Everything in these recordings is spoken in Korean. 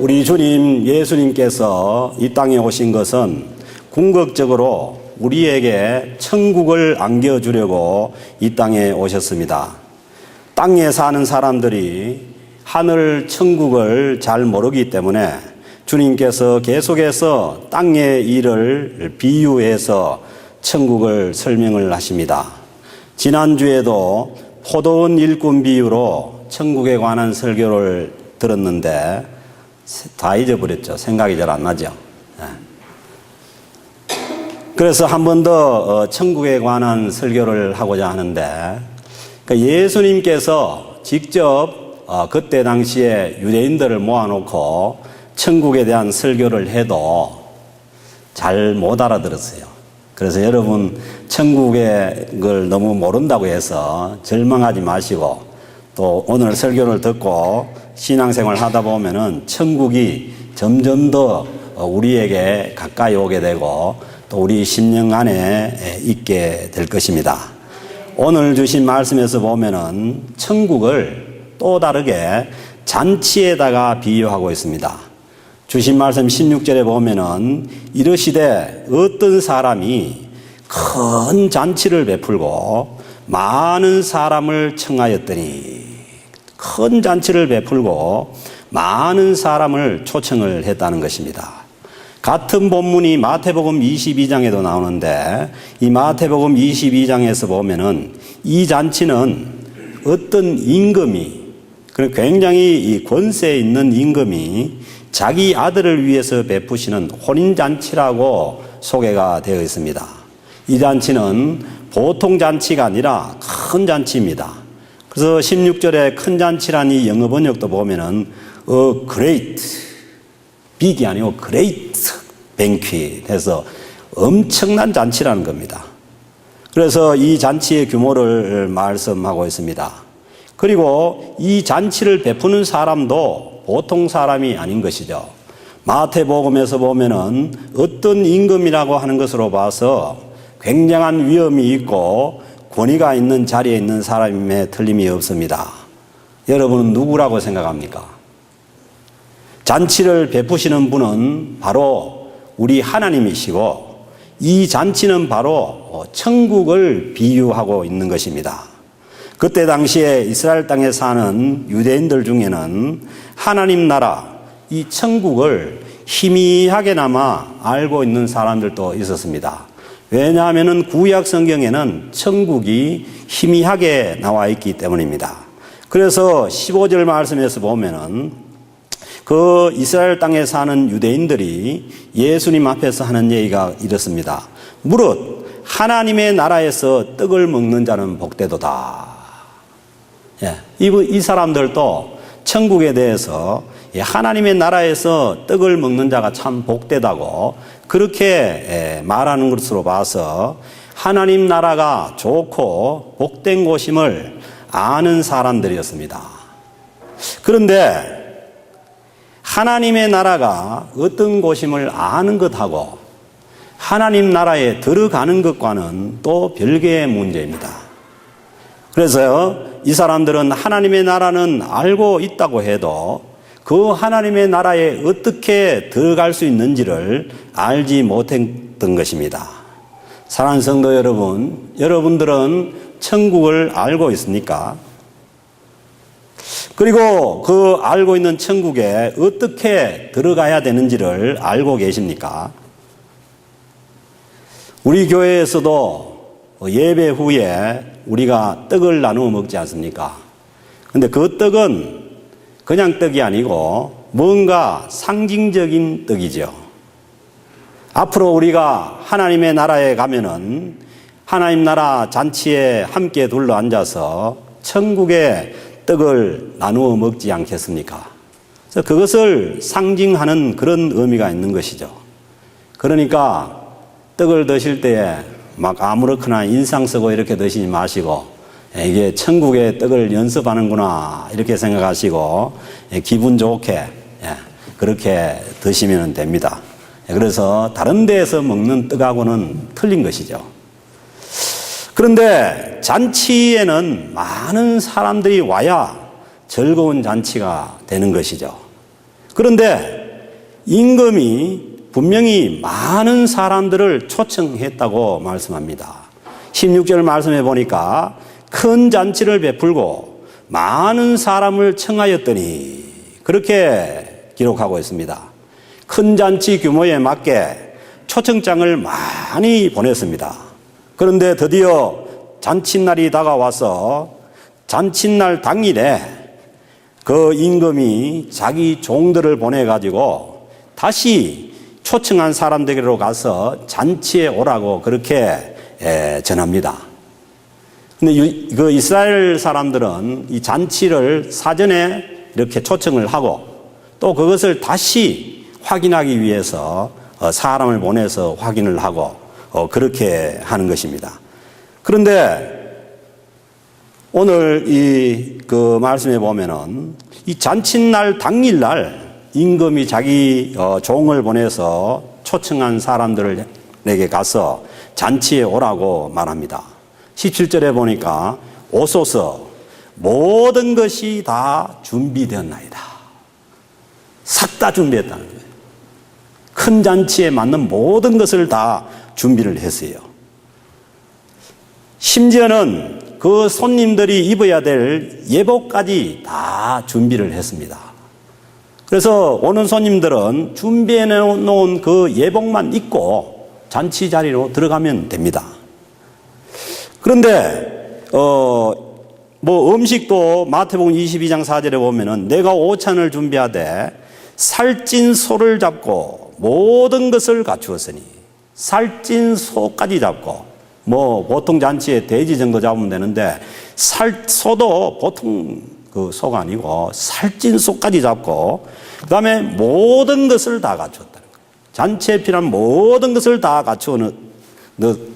우리 주님 예수님께서 이 땅에 오신 것은 궁극적으로 우리에게 천국을 안겨주려고 이 땅에 오셨습니다. 땅에 사는 사람들이 하늘 천국을 잘 모르기 때문에 주님께서 계속해서 땅의 일을 비유해서 천국을 설명을 하십니다. 지난주에도 포도원 일꾼 비유로 천국에 관한 설교를 들었는데 다 잊어버렸죠. 생각이 잘 안 나죠. 예. 그래서 한 번더 어, 천국에 관한 설교를 하고자 하는데 그러니까 예수님께서 직접 어, 그때 당시에 유대인들을 모아놓고 천국에 대한 설교를 해도 잘 못 알아들었어요. 그래서 여러분 천국의 걸 너무 모른다고 해서 절망하지 마시고 또 오늘 설교를 듣고 신앙생활 하다 보면은 천국이 점점 더 우리에게 가까이 오게 되고 또 우리 심령 안에 있게 될 것입니다. 오늘 주신 말씀에서 보면은 천국을 또 다르게 잔치에다가 비유하고 있습니다. 주신 말씀 16절에 보면은 이르시되 어떤 사람이 큰 잔치를 베풀고 많은 사람을 청하였더니 큰 잔치를 베풀고 많은 사람을 초청을 했다는 것입니다. 같은 본문이 마태복음 22장에도 나오는데 이 마태복음 22장에서 보면은 이 잔치는 어떤 임금이 굉장히 이 권세 있는 임금이 자기 아들을 위해서 베푸시는 혼인잔치라고 소개가 되어 있습니다. 이 잔치는 보통 잔치가 아니라 큰 잔치입니다. 그래서 16절에 큰 잔치라는 이 영어 번역도 보면은 a great, big이 아니고 great banquet 해서 엄청난 잔치라는 겁니다. 그래서 이 잔치의 규모를 말씀하고 있습니다. 그리고 이 잔치를 베푸는 사람도 보통 사람이 아닌 것이죠. 마태복음에서 보면은 어떤 임금이라고 하는 것으로 봐서 굉장한 위험이 있고 권위가 있는 자리에 있는 사람임에 틀림이 없습니다. 여러분은 누구라고 생각합니까? 잔치를 베푸시는 분은 바로 우리 하나님이시고 이 잔치는 바로 천국을 비유하고 있는 것입니다. 그때 당시에 이스라엘 땅에 사는 유대인들 중에는 하나님 나라, 이 천국을 희미하게나마 알고 있는 사람들도 있었습니다. 왜냐하면 구약 성경에는 천국이 희미하게 나와 있기 때문입니다. 그래서 15절 말씀에서 보면은 그 이스라엘 땅에 사는 유대인들이 예수님 앞에서 하는 얘기가 이렇습니다. 무릇 하나님의 나라에서 떡을 먹는 자는 복되도다. 예, 이, 이 사람들도 천국에 대해서 하나님의 나라에서 떡을 먹는 자가 참 복되다고 그렇게 말하는 것으로 봐서 하나님 나라가 좋고 복된 곳임을 아는 사람들이었습니다. 그런데 하나님의 나라가 어떤 곳임을 아는 것하고 하나님 나라에 들어가는 것과는 또 별개의 문제입니다. 그래서 이 사람들은 하나님의 나라는 알고 있다고 해도 그 하나님의 나라에 어떻게 들어갈 수 있는지를 알지 못했던 것입니다. 사랑하는 성도 여러분, 여러분들은 천국을 알고 있습니까? 그리고 그 알고 있는 천국에 어떻게 들어가야 되는지를 알고 계십니까? 우리 교회에서도 예배 후에 우리가 떡을 나누어 먹지 않습니까? 근데 그 떡은 그냥 떡이 아니고 뭔가 상징적인 떡이죠. 앞으로 우리가 하나님의 나라에 가면은 하나님 나라 잔치에 함께 둘러 앉아서 천국의 떡을 나누어 먹지 않겠습니까? 그래서 그것을 상징하는 그런 의미가 있는 것이죠. 그러니까 떡을 드실 때에 막 아무렇거나 인상 쓰고 이렇게 드시지 마시고 이게 천국의 떡을 연습하는구나 이렇게 생각하시고 기분 좋게 그렇게 드시면 됩니다. 그래서 다른 데에서 먹는 떡하고는 틀린 것이죠. 그런데 잔치에는 많은 사람들이 와야 즐거운 잔치가 되는 것이죠. 그런데 임금이 분명히 많은 사람들을 초청했다고 말씀합니다. 16절 말씀해 보니까 큰 잔치를 베풀고 많은 사람을 청하였더니 그렇게 기록하고 있습니다. 큰 잔치 규모에 맞게 초청장을 많이 보냈습니다. 그런데 드디어 잔칫날이 다가와서 잔칫날 당일에 그 임금이 자기 종들을 보내가지고 다시 초청한 사람들에게로 가서 잔치에 오라고 그렇게 에, 전합니다. 근데 유- 그 이스라엘 사람들은 이 잔치를 사전에 이렇게 초청을 하고 또 그것을 다시 확인하기 위해서 어, 사람을 보내서 확인을 하고 어, 그렇게 하는 것입니다. 그런데 오늘 이 그 말씀에 보면은 이 잔칫날 당일날 임금이 자기 어, 종을 보내서 초청한 사람들에게 가서 잔치에 오라고 말합니다. 17절에 보니까 오소서 모든 것이 다 준비되었나이다. 싹 다 준비했다는 거예요. 큰 잔치에 맞는 모든 것을 다 준비를 했어요. 심지어는 그 손님들이 입어야 될 예복까지 다 준비를 했습니다. 그래서 오는 손님들은 준비해 놓은 그 예복만 입고 잔치 자리로 들어가면 됩니다. 그런데 어 뭐 음식도 마태복음 22장 4절에 보면은 내가 오찬을 준비하되 살찐 소를 잡고 모든 것을 갖추었으니 살찐 소까지 잡고 뭐 보통 잔치에 돼지 정도 잡으면 되는데 살 소도 보통 그 소가 아니고 살찐 소까지 잡고 그다음에 모든 것을 다 갖추었다는 거예요. 잔치에 필요한 모든 것을 다 갖추어 놓-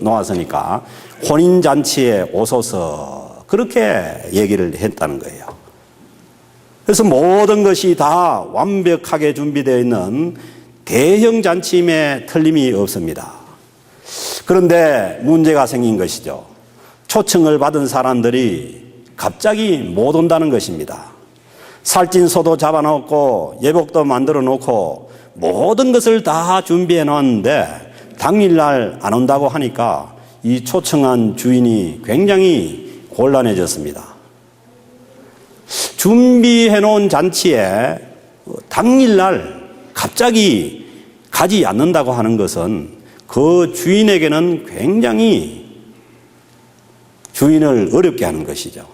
놓았으니까 혼인 잔치에 오소서 그렇게 얘기를 했다는 거예요. 그래서 모든 것이 다 완벽하게 준비되어 있는 대형 잔치임에 틀림이 없습니다. 그런데 문제가 생긴 것이죠. 초청을 받은 사람들이 갑자기 못 온다는 것입니다. 살찐 소도 잡아놓고 예복도 만들어 놓고 모든 것을 다 준비해 놨는데 당일날 안 온다고 하니까 이 초청한 주인이 굉장히 곤란해졌습니다. 준비해 놓은 잔치에 당일날 갑자기 가지 않는다고 하는 것은 그 주인에게는 굉장히 주인을 어렵게 하는 것이죠.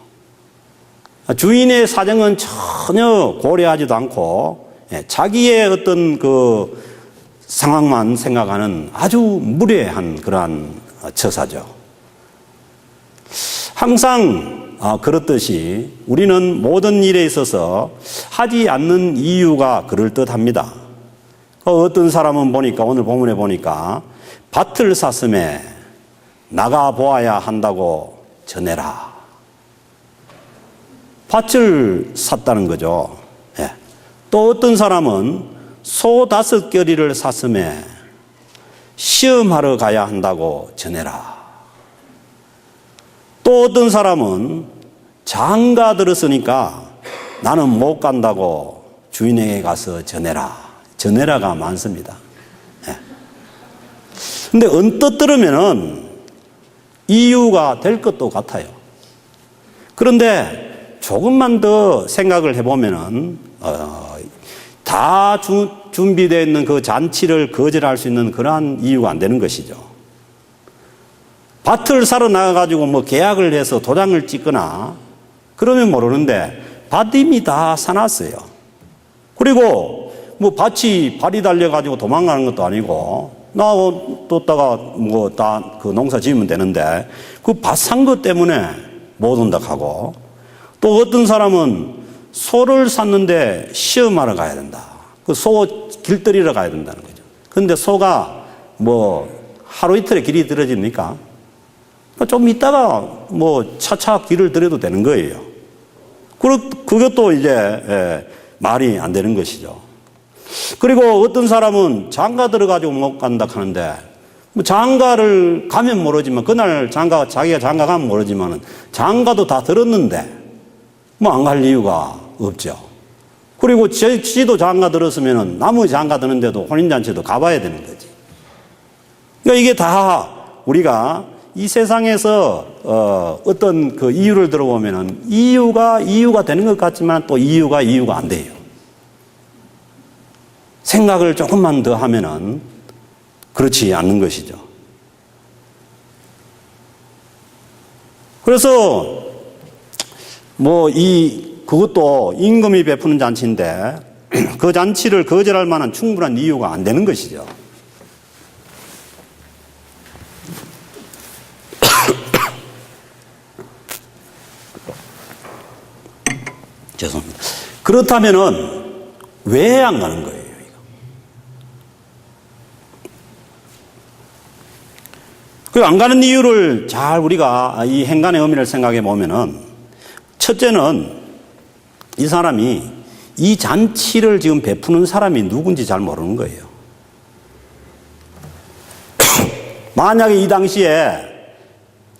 주인의 사정은 전혀 고려하지도 않고 예, 자기의 어떤 그 상황만 생각하는 아주 무례한 그러한 처사죠. 항상 아, 그렇듯이 우리는 모든 일에 있어서 하지 않는 이유가 그럴듯 합니다. 그 어떤 사람은 보니까 오늘 본문에 보니까 밭을 샀음에 나가 보아야 한다고 전해라. 밭을 샀다는 거죠. 예. 또 어떤 사람은 소 다섯 결이를 샀음에 시험하러 가야 한다고 전해라. 또 어떤 사람은 장가 들었으니까 나는 못 간다고 주인에게 가서 전해라. 전해라가 많습니다. 예. 근데 언뜻 들으면은 이유가 될 것도 같아요. 그런데 조금만 더 생각을 해보면은, 어, 다 주, 준비되어 있는 그 잔치를 거절할 수 있는 그러한 이유가 안 되는 것이죠. 밭을 사러 나가가지고 뭐 계약을 해서 도장을 찍거나 그러면 모르는데 밭 이미 다 사놨어요. 그리고 뭐 밭이 발이 달려가지고 도망가는 것도 아니고 놔뒀다가 뭐 다 그 농사 지으면 되는데 그 밭 산 것 때문에 못 온다 하고 또 어떤 사람은 소를 샀는데 시험하러 가야 된다. 그 소 길들이러 가야 된다는 거죠. 근데 소가 뭐 하루 이틀에 길이 들어집니까? 좀 있다가 뭐 차차 길을 들여도 되는 거예요. 그것도 이제 예, 말이 안 되는 것이죠. 그리고 어떤 사람은 장가 들어가지고 못 간다 하는데 뭐 장가를 가면 모르지만 그날 장가 자기가 장가 가면 모르지만은 장가도 다 들었는데 뭐 안 갈 이유가 없죠. 그리고 지- 지도 장가 들었으면 나무 장가 드는데도 혼인잔치도 가봐야 되는 거지. 그러니까 이게 다 우리가 이 세상에서 어, 어떤 그 이유를 들어보면은 이유가 이유가 되는 것 같지만 또 이유가 이유가 안 돼요. 생각을 조금만 더 하면은 그렇지 않는 것이죠. 그래서 뭐 이 그것도 임금이 베푸는 잔치인데 그 잔치를 거절할 만한 충분한 이유가 안 되는 것이죠. 죄송합니다. 그렇다면은 왜 안 가는 거예요? 그 안 가는 이유를 잘 우리가 이 행간의 의미를 생각해 보면은 첫째는 이 사람이 이 잔치를 지금 베푸는 사람이 누군지 잘 모르는 거예요. 만약에 이 당시에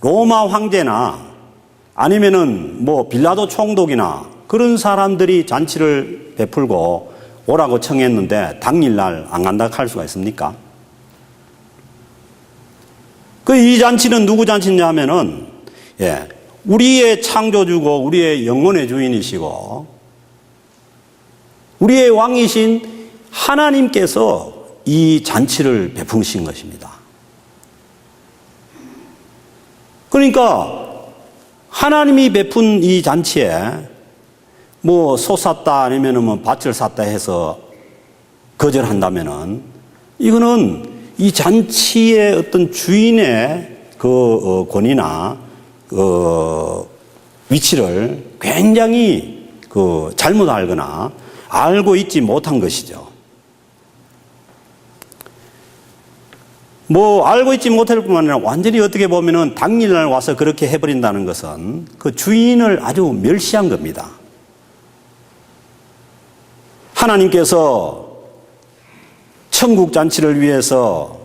로마 황제나 아니면은 뭐 빌라도 총독이나 그런 사람들이 잔치를 베풀고 오라고 청했는데 당일날 안 간다 할 수가 있습니까? 그 이 잔치는 누구 잔치냐 하면은 예, 우리의 창조주고 우리의 영혼의 주인이시고 우리의 왕이신 하나님께서 이 잔치를 베푸신 것입니다. 그러니까 하나님이 베푼 이 잔치에 뭐 소 샀다 아니면은 뭐 밭을 샀다 해서 거절한다면은 이거는 이 잔치의 어떤 주인의 그 어, 권위나 그 위치를 굉장히 그 잘못 알거나 알고 있지 못한 것이죠. 뭐 알고 있지 못할 뿐만 아니라 완전히 어떻게 보면은 당일날 와서 그렇게 해버린다는 것은 그 주인을 아주 멸시한 겁니다. 하나님께서 천국 잔치를 위해서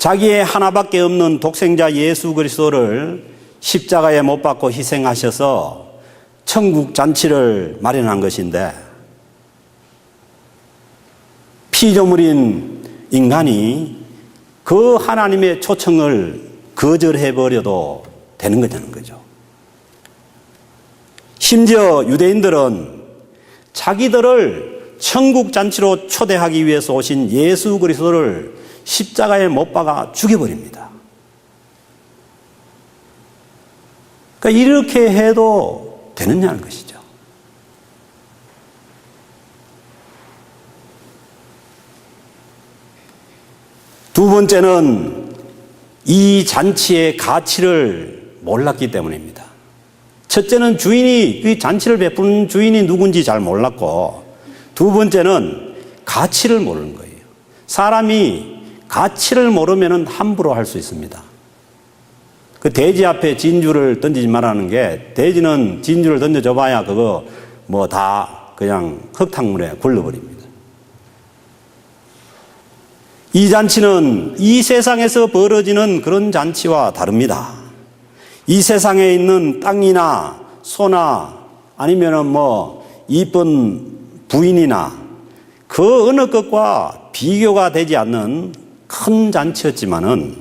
자기의 하나밖에 없는 독생자 예수 그리스도를 십자가에 못 박고 희생하셔서 천국 잔치를 마련한 것인데 피조물인 인간이 그 하나님의 초청을 거절해 버려도 되는 거냐는 거죠. 심지어 유대인들은 자기들을 천국 잔치로 초대하기 위해서 오신 예수 그리스도를 십자가에 못 박아 죽여버립니다. 그러니까 이렇게 해도 되느냐는 것이죠. 두 번째는 이 잔치의 가치를 몰랐기 때문입니다. 첫째는 주인이, 이 잔치를 베푸는 주인이 누군지 잘 몰랐고, 두 번째는 가치를 모르는 거예요. 사람이 가치를 모르면 함부로 할 수 있습니다. 그 돼지 앞에 진주를 던지지 말라는 게, 돼지는 진주를 던져줘 봐야 그거 뭐 다 그냥 흙탕물에 굴러버립니다. 이 잔치는 이 세상에서 벌어지는 그런 잔치와 다릅니다. 이 세상에 있는 땅이나 소나 아니면은 뭐 이쁜 부인이나 그 어느 것과 비교가 되지 않는 큰 잔치였지만은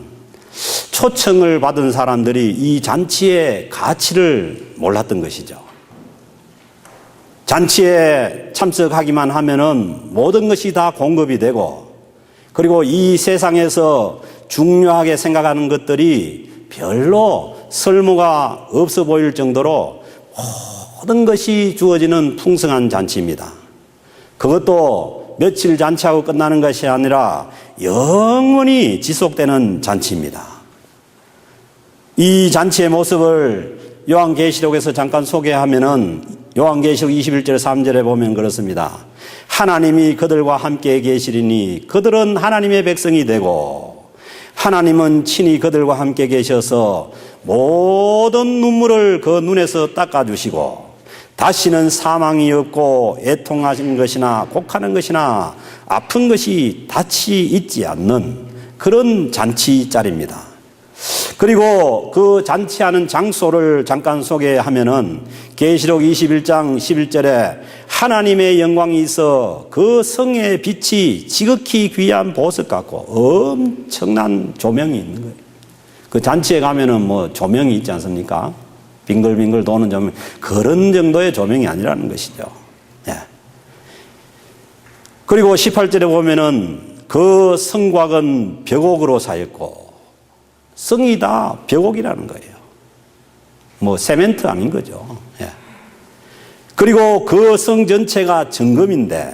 초청을 받은 사람들이 이 잔치의 가치를 몰랐던 것이죠. 잔치에 참석하기만 하면은 모든 것이 다 공급이 되고 그리고 이 세상에서 중요하게 생각하는 것들이 별로 쓸모가 없어 보일 정도로 모든 것이 주어지는 풍성한 잔치입니다. 그것도 며칠 잔치하고 끝나는 것이 아니라 영원히 지속되는 잔치입니다. 이 잔치의 모습을 요한계시록에서 잠깐 소개하면은 요한계시록 21절 3절에 보면 그렇습니다. 하나님이 그들과 함께 계시리니 그들은 하나님의 백성이 되고 하나님은 친히 그들과 함께 계셔서 모든 눈물을 그 눈에서 닦아주시고 다시는 사망이 없고 애통하는 것이나 곡하는 것이나 아픈 것이 다치 있지 않는 그런 잔치 자리입니다. 그리고 그 잔치하는 장소를 잠깐 소개하면은 계시록 21장 11절에 하나님의 영광이 있어 그 성의 빛이 지극히 귀한 보석 같고 엄청난 조명이 있는 거예요. 그 잔치에 가면은 뭐 조명이 있지 않습니까? 빙글빙글 도는 조명. 그런 정도의 조명이 아니라는 것이죠. 예. 그리고 18절에 보면은 그 성곽은 벽옥으로 사였고 성이 다 벽옥이라는 거예요. 뭐 세멘트 아닌 거죠. 예. 그리고 그 성 전체가 정금인데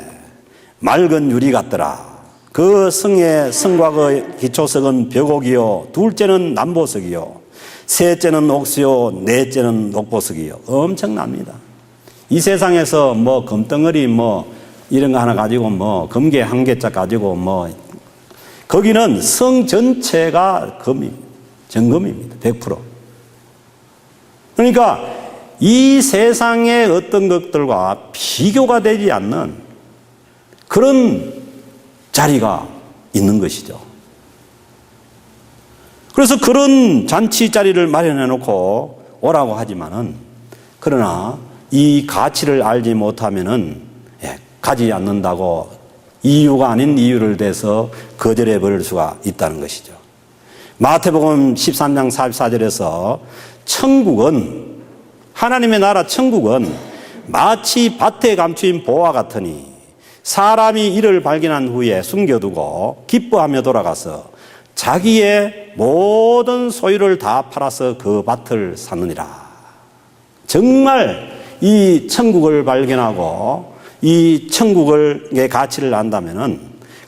맑은 유리 같더라. 그 성의 성곽의 기초석은 벽옥이요, 둘째는 남보석이요, 셋째는 옥수요, 넷째는 녹보석이요. 엄청납니다. 이 세상에서 뭐 금덩어리 뭐 이런 거 하나 가지고 뭐 금괴 한 개짝 가지고 뭐 거기는 성 전체가 금입니다. 정금입니다. 100%. 그러니까 이 세상의 어떤 것들과 비교가 되지 않는 그런 자리가 있는 것이죠. 그래서 그런 잔치 자리를 마련해 놓고 오라고 하지만은 그러나 이 가치를 알지 못하면은 예, 가지 않는다고 이유가 아닌 이유를 대서 거절해 버릴 수가 있다는 것이죠. 마태복음 13장 44절에서 천국은 하나님의 나라 천국은 마치 밭에 감추인 보화 같으니 사람이 이를 발견한 후에 숨겨두고 기뻐하며 돌아가서 자기의 모든 소유를 다 팔아서 그 밭을 사느니라. 정말 이 천국을 발견하고 이 천국의 가치를 안다면은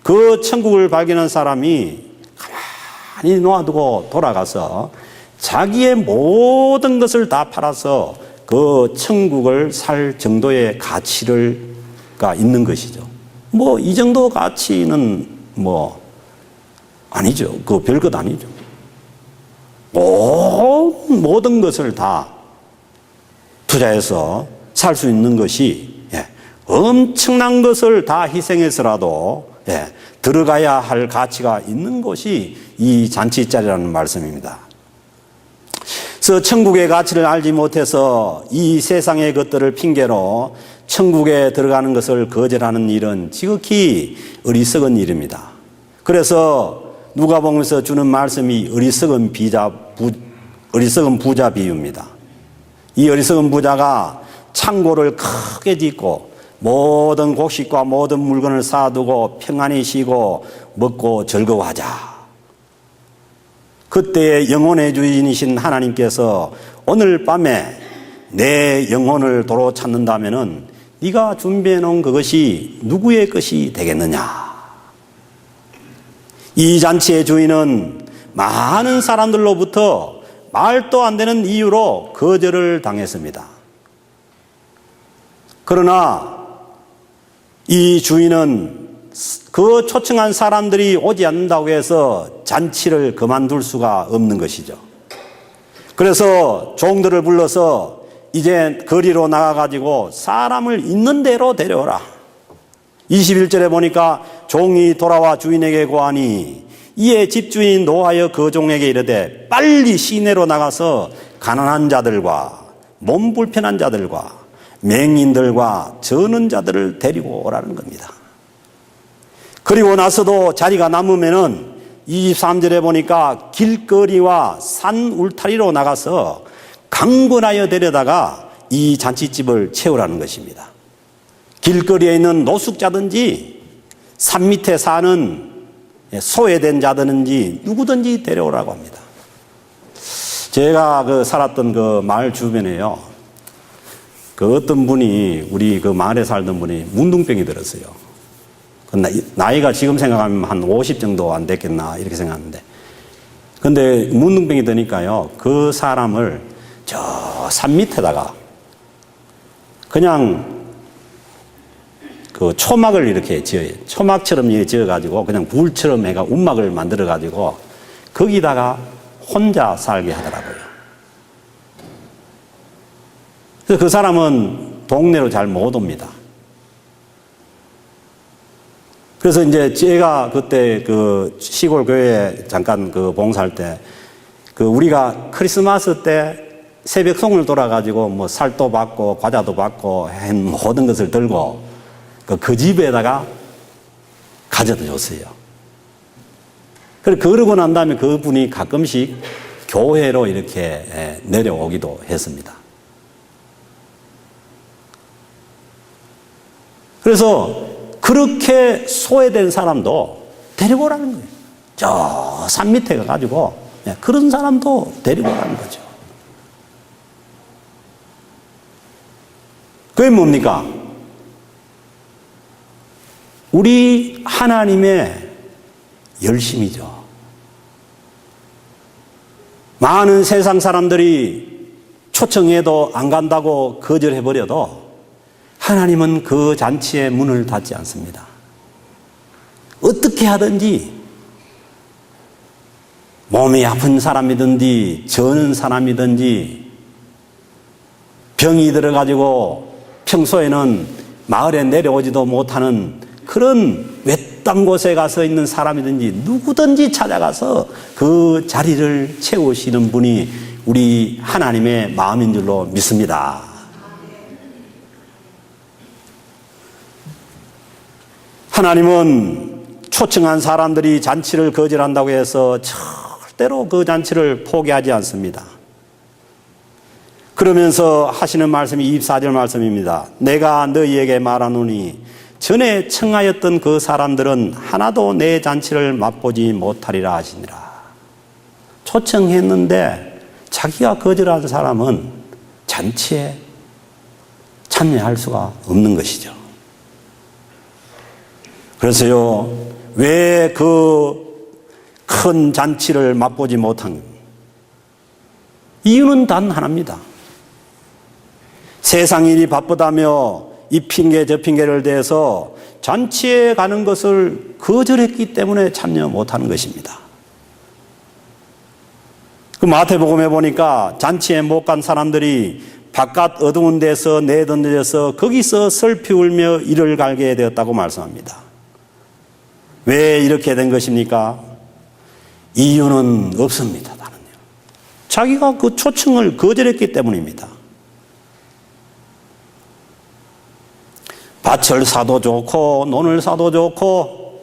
그 천국을 발견한 사람이 가만히 놓아두고 돌아가서 자기의 모든 것을 다 팔아서 그 천국을 살 정도의 가치를가 있는 것이죠. 뭐 이 정도 가치는 뭐 아니죠. 그 별것 아니죠. 온 모든 것을 다 투자해서 살 수 있는 것이 예, 엄청난 것을 다 희생해서라도 예, 들어가야 할 가치가 있는 곳이 이 잔치자리라는 말씀입니다. 그래서 천국의 가치를 알지 못해서 이 세상의 것들을 핑계로 천국에 들어가는 것을 거절하는 일은 지극히 어리석은 일입니다. 그래서 누가 보면서 주는 말씀이 어리석은 비자, 부, 어리석은 부자 비유입니다. 이 어리석은 부자가 창고를 크게 짓고 모든 곡식과 모든 물건을 쌓아두고 평안히 쉬고 먹고 즐거워하자. 그때의 영혼의 주인이신 하나님께서 오늘 밤에 내 영혼을 도로 찾는다면은 네가 준비해 놓은 그것이 누구의 것이 되겠느냐? 이 잔치의 주인은 많은 사람들로부터 말도 안 되는 이유로 거절을 당했습니다. 그러나 이 주인은 그 초청한 사람들이 오지 않는다고 해서 잔치를 그만둘 수가 없는 것이죠. 그래서 종들을 불러서 이제 거리로 나가가지고 사람을 있는 대로 데려오라. 21절에 보니까 종이 돌아와 주인에게 고하니 이에 집주인 노하여 그 종에게 이르되 빨리 시내로 나가서 가난한 자들과 몸 불편한 자들과 맹인들과 저는 자들을 데리고 오라는 겁니다. 그리고 나서도 자리가 남으면은 23절에 보니까 길거리와 산 울타리로 나가서 강권하여 데려다가 이 잔치집을 채우라는 것입니다. 길거리에 있는 노숙자든지 산 밑에 사는 소외된 자든지 누구든지 데려오라고 합니다. 제가 그 살았던 그 마을 주변에요. 그 어떤 분이 우리 그 마을에 살던 분이 문둥병이 들었어요. 그 나이가 지금 생각하면 한 50 정도 안 됐겠나 이렇게 생각하는데. 근데 문둥병이 드니까요. 그 사람을 저 산 밑에다가 그냥 그 초막을 이렇게 지어요. 초막처럼 이렇게 지어가지고 그냥 불처럼 해가 움막을 만들어가지고 거기다가 혼자 살게 하더라고요. 그래서 그 사람은 동네로 잘 못 옵니다. 그래서 이제 제가 그때 그 시골 교회에 잠깐 그 봉사할 때 그 우리가 크리스마스 때 새벽 송을 돌아가지고 뭐 살도 받고 과자도 받고 한 모든 것을 들고 그, 그 집에다가 가져다 줬어요. 그러고 난 다음에 그분이 가끔씩 교회로 이렇게 예, 내려오기도 했습니다. 그래서 그렇게 소외된 사람도 데리고 오라는 거예요. 저 산 밑에 가가지고 예, 그런 사람도 데리고 오라는 거죠. 그게 뭡니까? 우리 하나님의 열심이죠. 많은 세상 사람들이 초청해도 안 간다고 거절해버려도 하나님은 그 잔치의 문을 닫지 않습니다. 어떻게 하든지 몸이 아픈 사람이든지 저는 사람이든지 병이 들어가지고 평소에는 마을에 내려오지도 못하는 그런 외딴 곳에 가서 있는 사람이든지 누구든지 찾아가서 그 자리를 채우시는 분이 우리 하나님의 마음인 줄로 믿습니다. 하나님은 초청한 사람들이 잔치를 거절한다고 해서 절대로 그 잔치를 포기하지 않습니다. 그러면서 하시는 말씀이 24절 말씀입니다. 내가 너희에게 말하노니 전에 청하였던 그 사람들은 하나도 내 잔치를 맛보지 못하리라 하시니라. 초청했는데 자기가 거절한 사람은 잔치에 참여할 수가 없는 것이죠. 그래서요, 왜 그 큰 잔치를 맛보지 못한 이유는 단 하나입니다. 세상 일이 바쁘다며 이 핑계 저 핑계를 대서 잔치에 가는 것을 거절했기 때문에 참여 못하는 것입니다. 그 마태복음에 보니까 잔치에 못 간 사람들이 바깥 어두운 데서 내던져서 거기서 슬피 울며 이를 갈게 되었다고 말씀합니다. 왜 이렇게 된 것입니까? 이유는 없습니다. 자기가 그 초청을 거절했기 때문입니다. 밭을 사도 좋고 논을 사도 좋고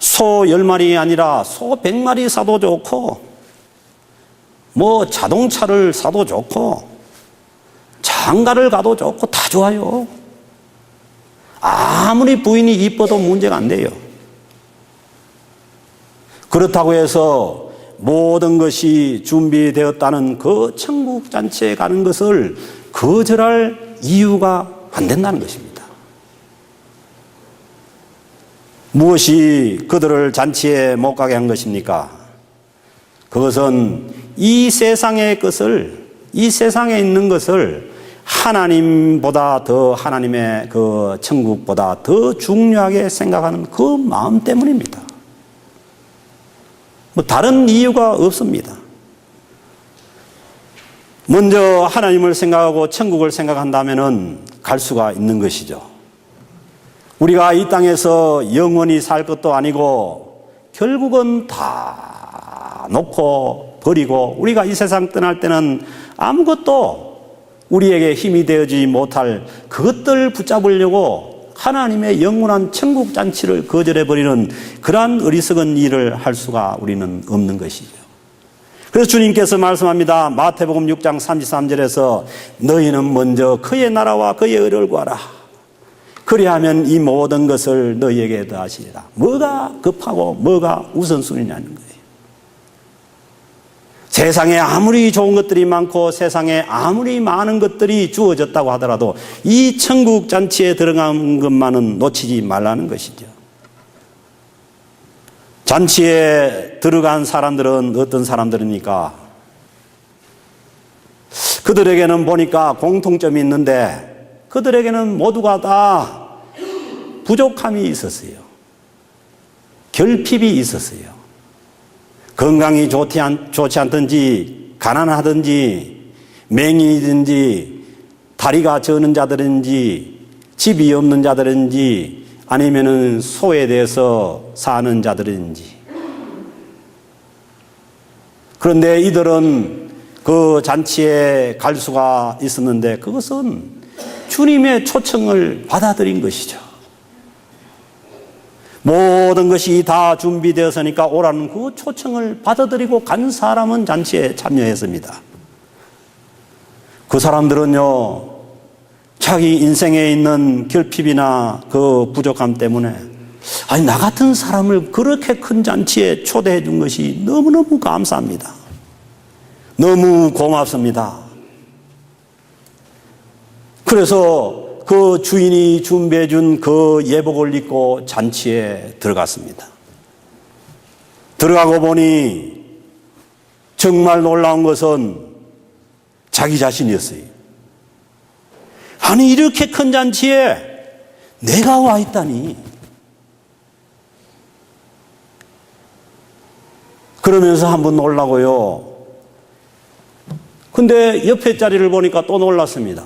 소 열마리 아니라 소 백마리 사도 좋고 뭐 자동차를 사도 좋고 장가를 가도 좋고 다 좋아요. 아무리 부인이 이뻐도 문제가 안 돼요. 그렇다고 해서 모든 것이 준비되었다는 그 천국 잔치에 가는 것을 거절할 이유가 안 된다는 것입니다. 무엇이 그들을 잔치에 못 가게 한 것입니까? 그것은 이 세상의 것을, 이 세상에 있는 것을 하나님보다 더 하나님의 그 천국보다 더 중요하게 생각하는 그 마음 때문입니다. 뭐 다른 이유가 없습니다. 먼저 하나님을 생각하고 천국을 생각한다면은 갈 수가 있는 것이죠. 우리가 이 땅에서 영원히 살 것도 아니고 결국은 다 놓고 버리고 우리가 이 세상 떠날 때는 아무것도 우리에게 힘이 되어지 못할 그것들 붙잡으려고 하나님의 영원한 천국 잔치를 거절해 버리는 그러한 어리석은 일을 할 수가 우리는 없는 것이죠. 그래서 주님께서 말씀합니다. 마태복음 6장 33절에서 너희는 먼저 그의 나라와 그의 의를 구하라. 그리하면 이 모든 것을 너희에게 더하시리라. 뭐가 급하고 뭐가 우선순위냐는 거예요. 세상에 아무리 좋은 것들이 많고 세상에 아무리 많은 것들이 주어졌다고 하더라도 이 천국 잔치에 들어간 것만은 놓치지 말라는 것이죠. 잔치에 들어간 사람들은 어떤 사람들입니까? 그들에게는 보니까 공통점이 있는데 그들에게는 모두가 다 부족함이 있었어요. 결핍이 있었어요. 건강이 좋지, 않, 좋지 않든지, 가난하든지, 맹인이든지, 다리가 저는 자들인지, 집이 없는 자들인지, 아니면은 소에 대해서 사는 자들인지. 그런데 이들은 그 잔치에 갈 수가 있었는데 그것은 주님의 초청을 받아들인 것이죠. 모든 것이 다 준비되었으니까 오라는 그 초청을 받아들이고 간 사람은 잔치에 참여했습니다. 그 사람들은요, 자기 인생에 있는 결핍이나 그 부족함 때문에 아니, 나 같은 사람을 그렇게 큰 잔치에 초대해 준 것이 너무너무 감사합니다. 너무 고맙습니다. 그래서 그 주인이 준비해 준 그 예복을 입고 잔치에 들어갔습니다. 들어가고 보니 정말 놀라운 것은 자기 자신이었어요. 아니, 이렇게 큰 잔치에 내가 와 있다니. 그러면서 한 번 놀라고요. 근데 옆에 자리를 보니까 또 놀랐습니다.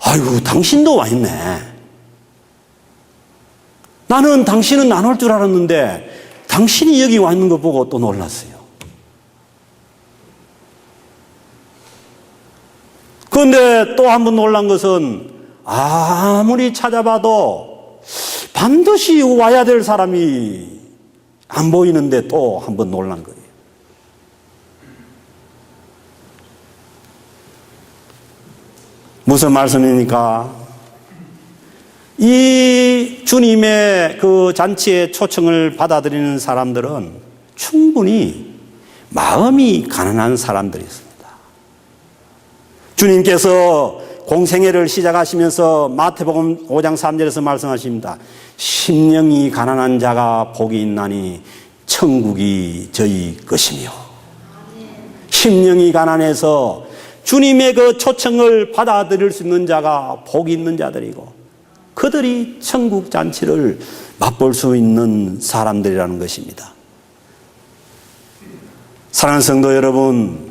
아이고, 당신도 와 있네. 나는 당신은 안 올 줄 알았는데, 당신이 여기 와 있는 거 보고 또 놀랐어요. 그런데 또 한 번 놀란 것은, 아무리 찾아봐도 반드시 와야 될 사람이 안 보이는데 또 한 번 놀란 거예요. 무슨 말씀입니까? 이 주님의 그 잔치의 초청을 받아들이는 사람들은 충분히 마음이 가난한 사람들이었습니다. 주님께서 공생애를 시작하시면서 마태복음 5장 3절에서 말씀하십니다. 심령이 가난한 자가 복이 있나니 천국이 저희 것이며 심령이 가난해서 주님의 그 초청을 받아들일 수 있는 자가 복이 있는 자들이고 그들이 천국 잔치를 맛볼 수 있는 사람들이라는 것입니다. 사랑하는 성도 여러분,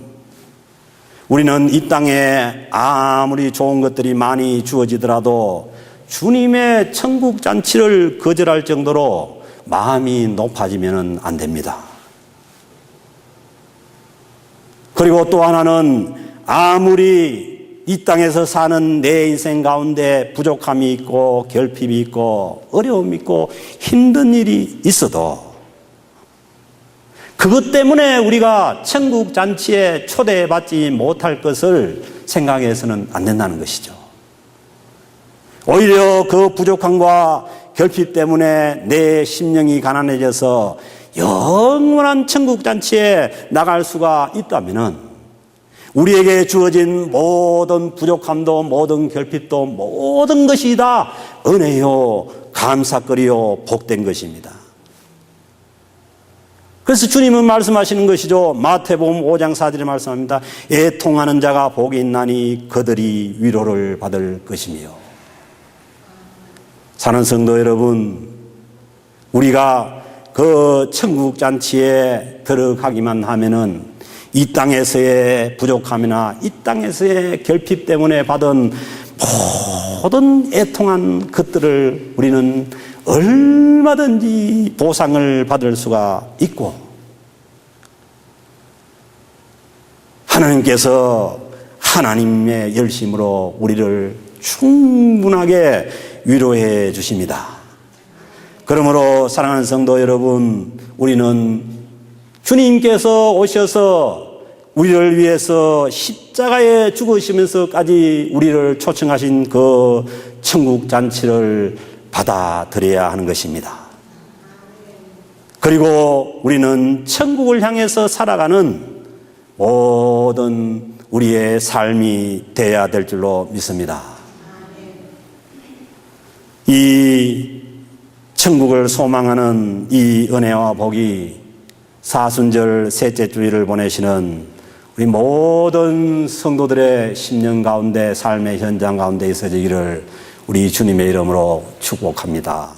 우리는 이 땅에 아무리 좋은 것들이 많이 주어지더라도 주님의 천국 잔치를 거절할 정도로 마음이 높아지면 안 됩니다. 그리고 또 하나는 아무리 이 땅에서 사는 내 인생 가운데 부족함이 있고 결핍이 있고 어려움이 있고 힘든 일이 있어도 그것 때문에 우리가 천국 잔치에 초대받지 못할 것을 생각해서는 안 된다는 것이죠. 오히려 그 부족함과 결핍 때문에 내 심령이 가난해져서 영원한 천국 잔치에 나갈 수가 있다면은 우리에게 주어진 모든 부족함도 모든 결핍도 모든 것이 다 은혜요 감사거리요 복된 것입니다. 그래서 주님은 말씀하시는 것이죠. 마태복음 5장 4절에 말씀합니다. 애통하는 자가 복이 있나니 그들이 위로를 받을 것이며 사는 성도 여러분 우리가 그 천국 잔치에 들어가기만 하면은 이 땅에서의 부족함이나 이 땅에서의 결핍 때문에 받은 모든 애통한 것들을 우리는 얼마든지 보상을 받을 수가 있고 하나님께서 하나님의 열심으로 우리를 충분하게 위로해 주십니다. 그러므로 사랑하는 성도 여러분, 우리는 주님께서 오셔서 우리를 위해서 십자가에 죽으시면서까지 우리를 초청하신 그 천국 잔치를 받아들여야 하는 것입니다. 그리고 우리는 천국을 향해서 살아가는 모든 우리의 삶이 되어야 될 줄로 믿습니다. 이 천국을 소망하는 이 은혜와 복이 사순절 셋째 주일을 보내시는 우리 모든 성도들의 심령 가운데 삶의 현장 가운데 있어지기를 우리 주님의 이름으로 축복합니다.